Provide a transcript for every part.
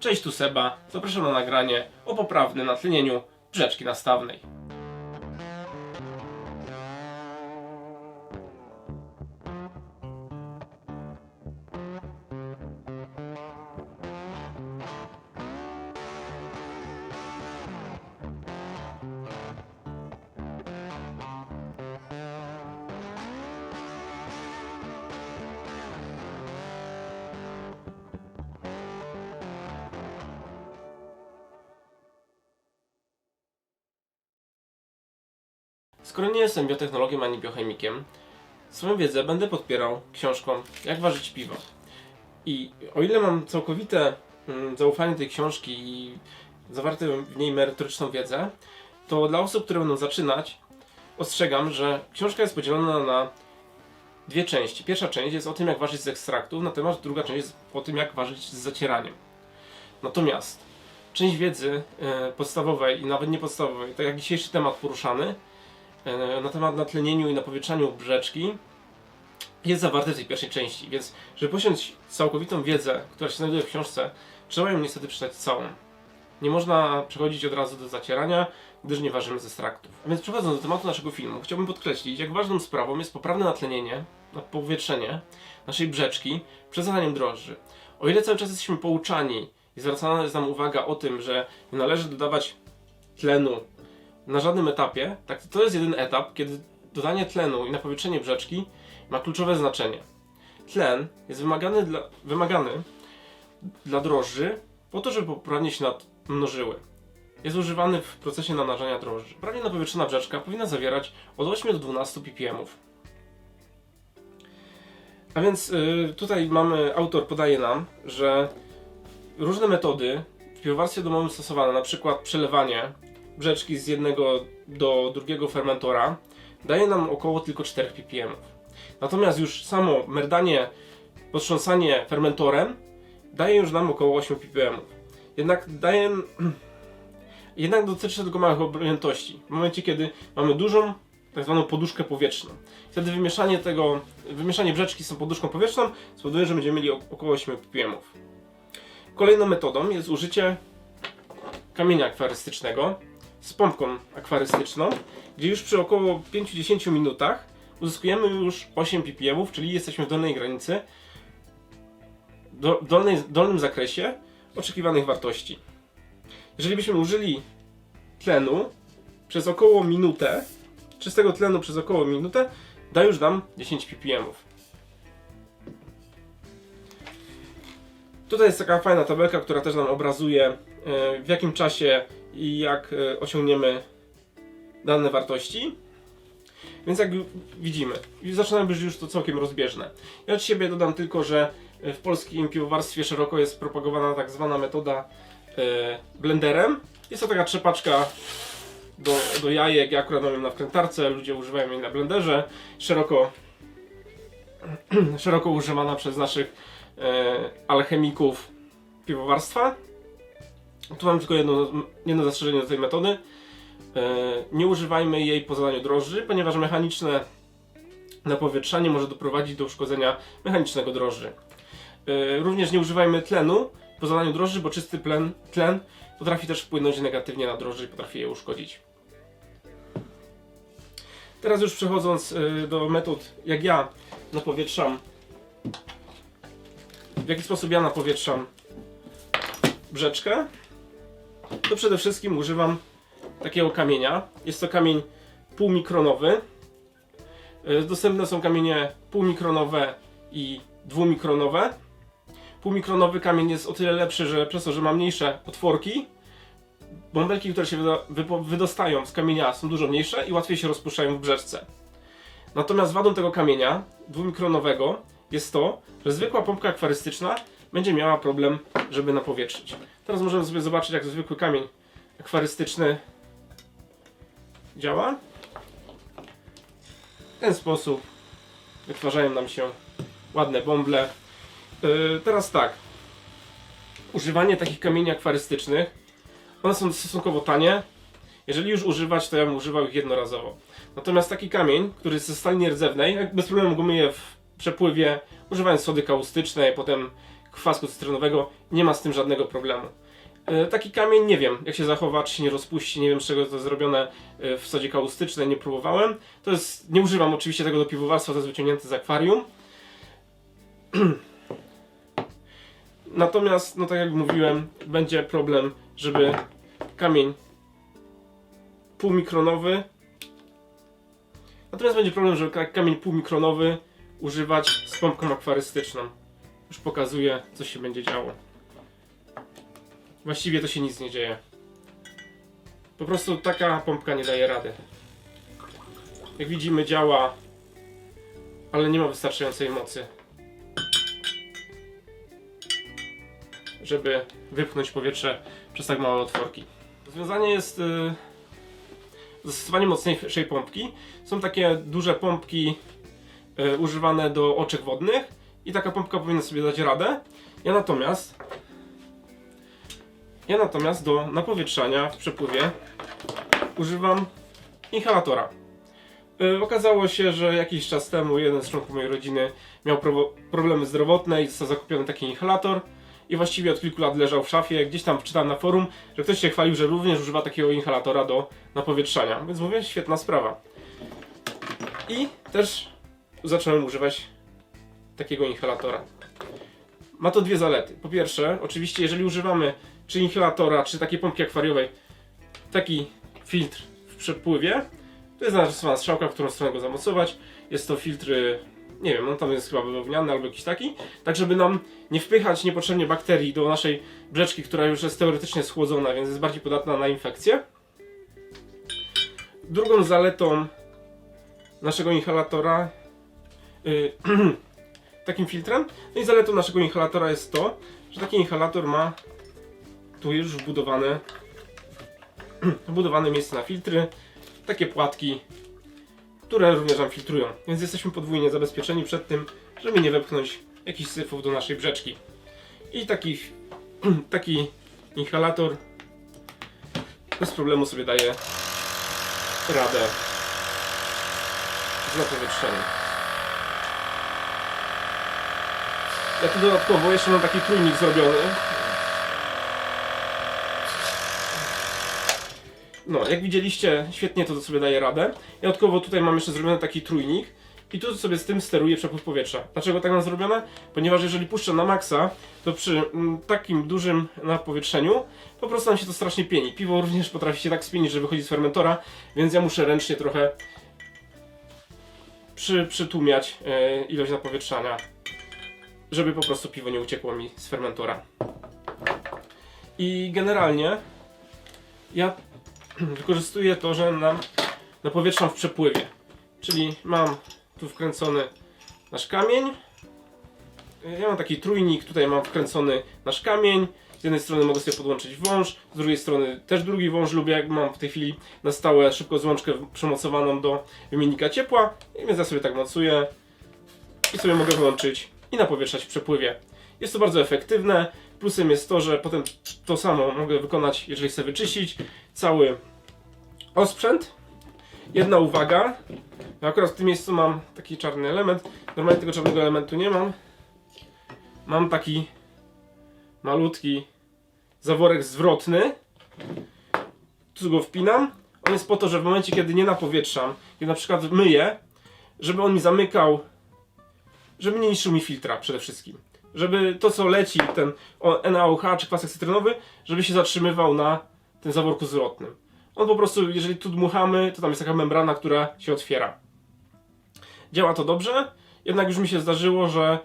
Cześć tu Seba, zapraszam na nagranie o poprawnym natlenieniu brzeczki nastawnej. Skoro nie jestem biotechnologiem ani biochemikiem, swoją wiedzę będę podpierał książką Jak ważyć piwo. I o ile mam całkowite mm, zaufanie tej książki i zawarte w niej merytoryczną wiedzę, to dla osób, które będą zaczynać, ostrzegam, że książka jest podzielona na dwie części. Pierwsza część jest o tym, jak ważyć z ekstraktów, natomiast druga część jest o tym, jak ważyć z zacieraniem. Natomiast część wiedzy e, podstawowej i nawet niepodstawowej, tak jak dzisiejszy temat poruszany, na temat natlenieniu i napowietrzaniu brzeczki jest zawarte w tej pierwszej części, więc żeby posiąść całkowitą wiedzę, która się znajduje w książce, trzeba ją niestety przeczytać całą. Nie można przechodzić od razu do zacierania, gdyż nie ważymy z ekstraktów. A więc przechodząc do tematu naszego filmu, chciałbym podkreślić, jak ważną sprawą jest poprawne natlenienie, napowietrzenie naszej brzeczki przed zadaniem drożdży. O ile cały czas jesteśmy pouczani i zwracana jest nam uwaga o tym, że nie należy dodawać tlenu na żadnym etapie, tak to jest jeden etap, kiedy dodanie tlenu i napowietrzenie brzeczki ma kluczowe znaczenie. Tlen jest wymagany dla, wymagany dla drożdży po to, żeby poprawnie się namnożyły. Jest używany w procesie namnażania drożdży. Prawie napowietrzona brzeczka powinna zawierać od 8 do 12 ppm. A więc y, tutaj mamy, autor podaje nam, że różne metody w piwowarstwie domowym stosowane, na przykład przelewanie brzeczki z jednego do drugiego fermentora, daje nam około tylko 4 ppm. Natomiast już samo merdanie, potrząsanie fermentorem daje już nam około 8 ppm. Jednak daje. Jednak dotyczy tylko małych objętości. W momencie, kiedy mamy dużą, tak zwaną poduszkę powietrzną. Wtedy wymieszanie tego, wymieszanie brzeczki z tą poduszką powietrzną spowoduje, że będziemy mieli około 8 ppm. Kolejną metodą jest użycie kamienia akwarystycznego z pompką akwarystyczną, gdzie już przy około 5-10 minutach uzyskujemy już 8 ppm, czyli jesteśmy w dolnej granicy, do, dolnej, dolnym zakresie oczekiwanych wartości. Jeżeli byśmy użyli tlenu przez około minutę, czystego tlenu przez około minutę, da już nam 10 ppm. Tutaj jest taka fajna tabelka, która też nam obrazuje e, w jakim czasie i jak e, osiągniemy dane wartości. Więc jak widzimy, zaczyna być już to całkiem rozbieżne. Ja od siebie dodam tylko, że w polskim piwowarstwie szeroko jest propagowana tak zwana metoda e, blenderem. Jest to taka trzepaczka do, do jajek, ja akurat mam ją na wkrętarce, ludzie używają jej na blenderze. Szeroko, szeroko używana przez naszych e, alchemików piwowarstwa. Tu mam tylko jedno, jedno zastrzeżenie do tej metody. E, nie używajmy jej po zadaniu drożdży, ponieważ mechaniczne napowietrzanie może doprowadzić do uszkodzenia mechanicznego drożdży. E, Również nie używajmy tlenu po zadaniu drożdży, bo czysty plen, tlen potrafi też wpłynąć negatywnie na drożdże i potrafi je uszkodzić. Teraz już przechodząc e, do metod, jak ja napowietrzam, w jaki sposób ja napowietrzam brzeczkę, to przede wszystkim używam takiego kamienia. Jest to kamień półmikronowy. E, Dostępne są kamienie półmikronowe i dwumikronowe. Półmikronowy kamień jest o tyle lepszy, że przez to, że ma mniejsze otworki, bąbelki, które się wydostają z kamienia są dużo mniejsze i łatwiej się rozpuszczają w brzeczce. Natomiast wadą tego kamienia dwumikronowego jest to, że zwykła pompka akwarystyczna będzie miała problem, żeby napowietrzyć. Teraz możemy sobie zobaczyć, jak zwykły kamień akwarystyczny działa. W ten sposób wytwarzają nam się ładne bąble. Yy, teraz tak. Używanie takich kamieni akwarystycznych, one są stosunkowo tanie. Jeżeli już używać, to ja bym używał ich jednorazowo. Natomiast taki kamień, który jest ze stali nierdzewnej, bez problemu go myję w przepływie, używając sody kaustycznej, potem kwasku cytrynowego, nie ma z tym żadnego problemu. E, Taki kamień nie wiem, jak się zachowa, czy się nie rozpuści, nie wiem z czego to jest zrobione e, w sodzie kaustycznej, nie próbowałem. To jest, nie używam oczywiście tego do piwowarstwa, to jest wyciągnięte z akwarium. Natomiast, no tak jak mówiłem, będzie problem, żeby kamień półmikronowy Natomiast będzie problem, żeby ka- kamień półmikronowy używać z pompką akwarystyczną. Już pokazuję, co się będzie działo. Właściwie to się nic nie dzieje. Po prostu taka pompka nie daje rady. Jak widzimy działa, ale nie ma wystarczającej mocy. Żeby wypchnąć powietrze przez tak małe otworki. Rozwiązanie jest y, zastosowanie mocniejszej pompki. Są takie duże pompki y, używane do oczek wodnych i taka pompka powinna sobie dać radę. Ja natomiast ja natomiast do napowietrzania w przepływie używam inhalatora. Y, okazało się, że jakiś czas temu jeden z członków mojej rodziny miał problemy zdrowotne i został zakupiony taki inhalator. I właściwie od kilku lat leżał w szafie. Gdzieś tam czytałem na forum, że ktoś się chwalił, że również używa takiego inhalatora do napowietrzania. Więc mówię, świetna sprawa. I też zacząłem używać takiego inhalatora. Ma to dwie zalety. Po pierwsze, oczywiście, jeżeli używamy czy inhalatora, czy takiej pompki akwariowej, taki filtr w przepływie, to jest zastosowana strzałka, w którą stronę go zamocować. Jest to filtr, y, nie wiem, on tam jest chyba wełniany albo jakiś taki, tak żeby nam nie wpychać niepotrzebnie bakterii do naszej brzeczki, która już jest teoretycznie schłodzona, więc jest bardziej podatna na infekcje. Drugą zaletą naszego inhalatora y, takim filtrem, no i zaletą naszego inhalatora jest to, że taki inhalator ma tu już wbudowane wbudowane miejsce na filtry, takie płatki, które również nam filtrują. Więc jesteśmy podwójnie zabezpieczeni przed tym, żeby nie wepchnąć jakichś syfów do naszej brzeczki. I taki, taki inhalator bez problemu sobie daje radę z napowietrzeniem. Ja tu dodatkowo jeszcze mam taki trójnik zrobiony. No, jak widzieliście, świetnie to sobie daje radę. Ja dodatkowo tutaj mam jeszcze zrobiony taki trójnik i tu sobie z tym steruję przepływ powietrza. Dlaczego tak mam zrobione? Ponieważ jeżeli puszczę na maksa, to przy mm, takim dużym napowietrzeniu po prostu nam się to strasznie pieni. Piwo również potrafi się tak spienić, że wychodzi z fermentora, więc ja muszę ręcznie trochę przy, przytłumiać e, ilość napowietrzania, żeby po prostu piwo nie uciekło mi z fermentora. I generalnie ja wykorzystuję to, że nam napowietrzam w przepływie. Czyli mam tu wkręcony nasz kamień. Ja mam taki trójnik, tutaj mam wkręcony nasz kamień. Z jednej strony mogę sobie podłączyć wąż, z drugiej strony też drugi wąż lubię, jak mam w tej chwili na stałe szybko złączkę przymocowaną do wymiennika ciepła. I więc ja sobie tak mocuję i sobie mogę wyłączyć i napowietrzać w przepływie. Jest to bardzo efektywne. Plusem jest to, że potem to samo mogę wykonać, jeżeli chcę wyczyścić cały osprzęt. Jedna uwaga. Ja akurat w tym miejscu mam taki czarny element. Normalnie tego czarnego elementu nie mam. Mam taki malutki zaworek zwrotny. Tu go wpinam. On jest po to, że w momencie, kiedy nie napowietrzam, kiedy na przykład myję, żeby on mi zamykał, nie niszczył mi filtra przede wszystkim. Żeby to, co leci, ten NaOH czy kwasek cytrynowy, żeby się zatrzymywał na tym zaworku zwrotnym. On po prostu, jeżeli tu dmuchamy, to tam jest taka membrana, która się otwiera. Działa to dobrze, jednak już mi się zdarzyło, że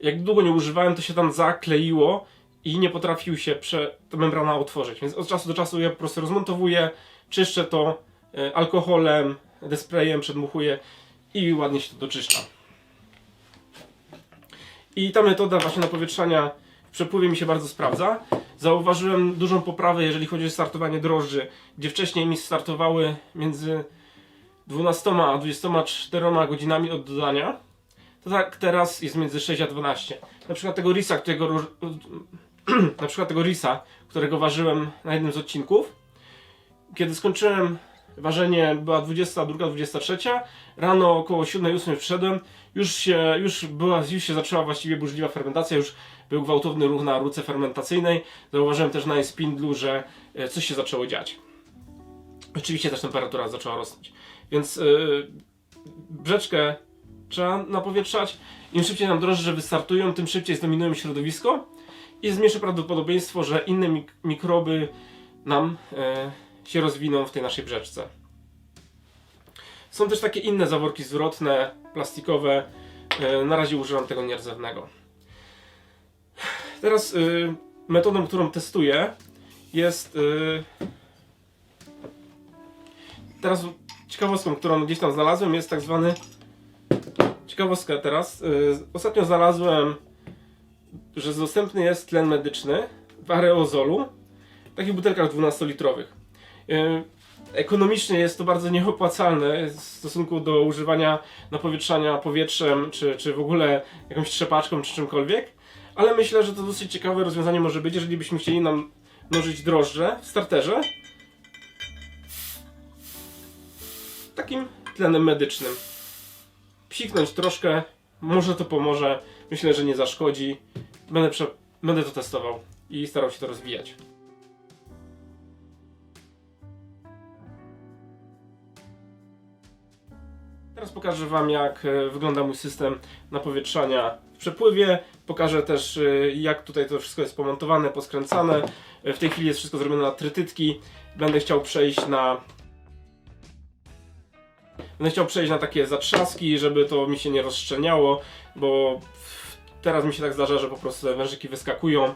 jak długo nie używałem, to się tam zakleiło i nie potrafił się prze, ta membrana otworzyć. Więc od czasu do czasu ja po prostu rozmontowuję, czyszczę to e, alkoholem, desprayem, przedmuchuję i ładnie się to doczyszcza. I ta metoda właśnie napowietrzania w przepływie mi się bardzo sprawdza. Zauważyłem dużą poprawę, jeżeli chodzi o startowanie drożdży, gdzie wcześniej mi startowały między 12 a 24 godzinami od dodania. To tak teraz jest między 6 a 12. Na przykład tego risa, którego na przykład tego risa, którego ważyłem na jednym z odcinków, kiedy skończyłem ważenie była 22, 23. Rano około 7-8 wszedłem. Już się, już była, już się zaczęła właściwie burzliwa fermentacja, już był gwałtowny ruch na ruce fermentacyjnej. Zauważyłem też na spindlu, że e, coś się zaczęło dziać. Oczywiście też temperatura zaczęła rosnąć. Więc yy, brzeczkę trzeba napowietrzać. Im szybciej nam drożdże wystartują, tym szybciej zdominują środowisko i jest mniejsze prawdopodobieństwo, że inne mik mikroby nam e, się rozwiną w tej naszej brzeczce. Są też takie inne zaworki zwrotne, plastikowe. E, na razie używam tego nierdzewnego. Teraz y, metodą, którą testuję jest y, teraz ciekawostką, którą gdzieś tam znalazłem jest tak zwany ciekawostka teraz. Ostatnio znalazłem, że dostępny jest tlen medyczny w aerozolu w takich butelkach 12-litrowych. Y, Ekonomicznie jest to bardzo nieopłacalne w stosunku do używania napowietrzania powietrzem, czy, czy w ogóle jakąś trzepaczką, czy czymkolwiek. Ale myślę, że to dosyć ciekawe rozwiązanie może być, jeżeli byśmy chcieli nam mnożyć drożdże w starterze. Takim tlenem medycznym. Psiknąć troszkę, może to pomoże. Myślę, że nie zaszkodzi. Będę. Będę to testował i starał się to rozwijać. Teraz pokażę Wam, jak e, wygląda mój system napowietrzania w przepływie. Pokażę też, e, jak tutaj to wszystko jest pomontowane, poskręcane. E, W tej chwili jest wszystko zrobione na trytytki. Będę chciał przejść na Będę chciał przejść na takie zatrzaski, żeby to mi się nie rozszczelniało, bo teraz mi się tak zdarza, że po prostu wężyki wyskakują.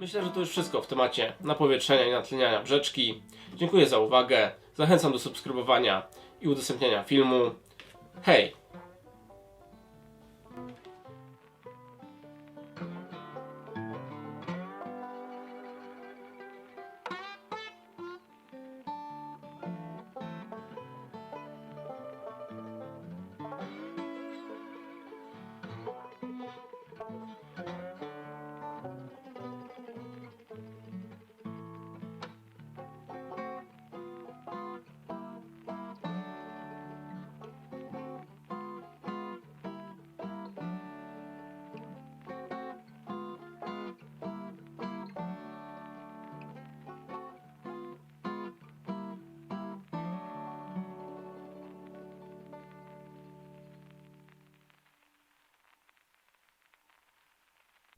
Myślę, że to już wszystko w temacie napowietrzenia i natleniania brzeczki. Dziękuję za uwagę, zachęcam do subskrybowania i udostępniania filmu. Hej!